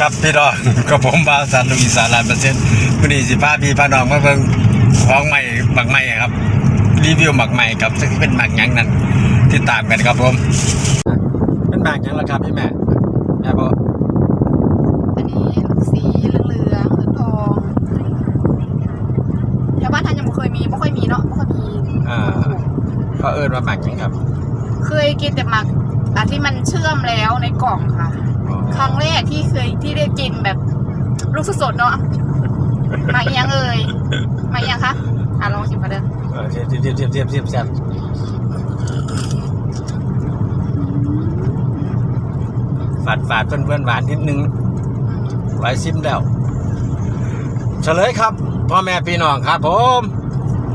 ครับพี่น้องกับผมบาวสันลุยสารานเปอร์เซ็นต์วันนี้สิพาพี่พาน้องมาเบิ่งของใหม่หมักใหม่ครับ รีวิวหมักใหม่ครับซึ่งเป็นหมักหยังนั่นติดตามกันครับผม เป็นหมักหยังล่ะครับพี่แม่แม่บอกอันนี้สีเหลืองเหลืองเหลืองทองแถวบ้านท่านยังไม่เคยมีไม่ค่อยมีเนาะไม่ค่อยมีอ่าเขาเอิ้นว่าหมักหยังครับ เคยกินแต่หมักอันที่มันเชื่อมแล้วในกล่องค่ะ ครั้งแรกที่เคยที่ได้กินแบบลูกสดๆเนาะมาอีหยังเอ่ยมาอีหยังคะอะลองชิมกันเด้อเออเทียบเทียบเทียบเทียบเทียบเทียบเทียบฝาดฝาดเพื่อนเพื่อนหวานนิดนึงไว้ซิมแล้ว เฉลยครับ พ่อแม่พี่น้องครับผม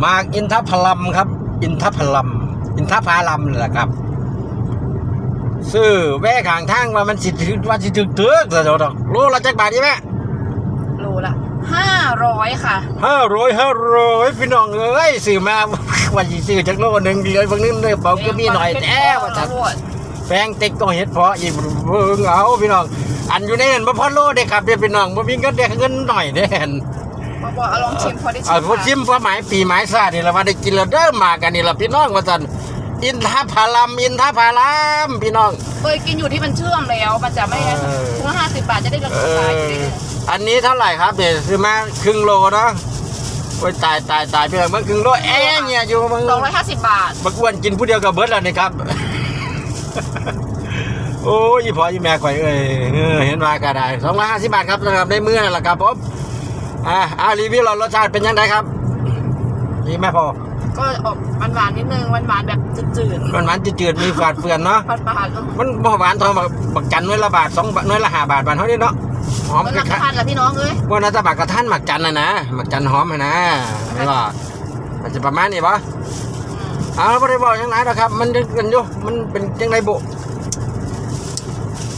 มากอินทผลัมครับ อินทผลัม อินทผลัมแหละครับ ซื้อแว่ข้างทางว่ามันสิถึงว่าสิถึงเตือกแต่เดี๋ยวดอกโลละจักบาทใช่ไหมโลละห้าร้อยค่ะห้าร้อยห้าร้อยพี่น้องเอ้ยซื้อมาว่าสิซื้อจักโลหนึ่งเลยบางนึงเลยบอกก็มีหน่อยแท้ว่าจัดแฟงเต็กก็เฮ็ดเพาะอีกเบิ่งเอาพี่น้อง อันอยู่ในนั้นบ่พอโลเด้ครับเด้อพี่น้องบ่มีเงินเด้อเงินหน่อยเด้อนบอกบอกเอาลองชิมพอได้ชิเอามพอชิมพอหมายปีหมายซานี่ละว่าได้กินแล้วเด้อมากันนี่ละพี่น้องว่าซั่น อินทผลัมอินทผลัมพี่น้อง เคยกินอยู่ที่มันเชื่อมแล้ว มันจะไม่เออ ถุงละห้าสิบบาทจะได้ราเอคาออยู่ดีอันนี้เท่าไหร่ครับเดี๋ยวซื้อมาครึ่งโลเนาะโอ้ยตายตายตายพี่น้องมันครึ่งโลเอ๊ะเนี่ยอยู่มันสองร้อยห้าสิบบาท บักอ้วนกินผู้เดียวกับเบิร์ดแล้วนี่ครับ โอ้ยอีพออีแม่ข่อยเอ้ยเออเห็นว่าก็ได้สองร้อยห้าสิบบาทครับสำหรับในมือนั่นแหละครับผมอ่าอ่ารีวิวเรารสชาติเป็นยังไงครับนี่แม่พอ ก็ออกหวานๆนิดนึงหวานๆแบบจืดมันหวานจืดๆมีฝาดเฟือนเนาะๆฝาดๆก็มันบ่หวานเทองบักบักจันน้อยละบาทสองบาทน้อยละห้าบาทบาทเท่านี้เนาะหอมมันกรัระกทะทานละพี่น้องเอ้ยว่าน่าจะบักกระทันหมักจันนะนะหมักจันหอมอะนะไม่ว่ามันจะประมาณนี้ปะเอาไม่ได้บอกยังไงนะครับ มันจะกันอยู่มันเป็นยังไงบุ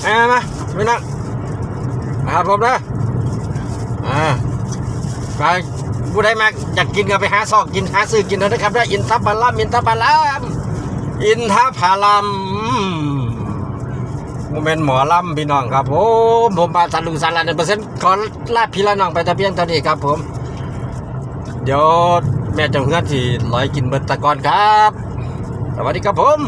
อ่ามาไปนั่งนะครับผมนะอ่าไป ผู้ใดมาอยากกินก็ไปหาซอกกินหาซื้อกินเถอะนะครับได้อินทผลัมอินทผลัมอินทผลัมโมเมนหมอลำพี่น้องครับผมผมมาสันลุงสันลานเปอร์เซ็นต์ขอลาพี่ละน้องไปต่เพียงเท่านี้ครับผม เดี๋ยวแม่จะเพื่อนที่ลอยกินเบิดตะกอนครับ สวัสดีครับผม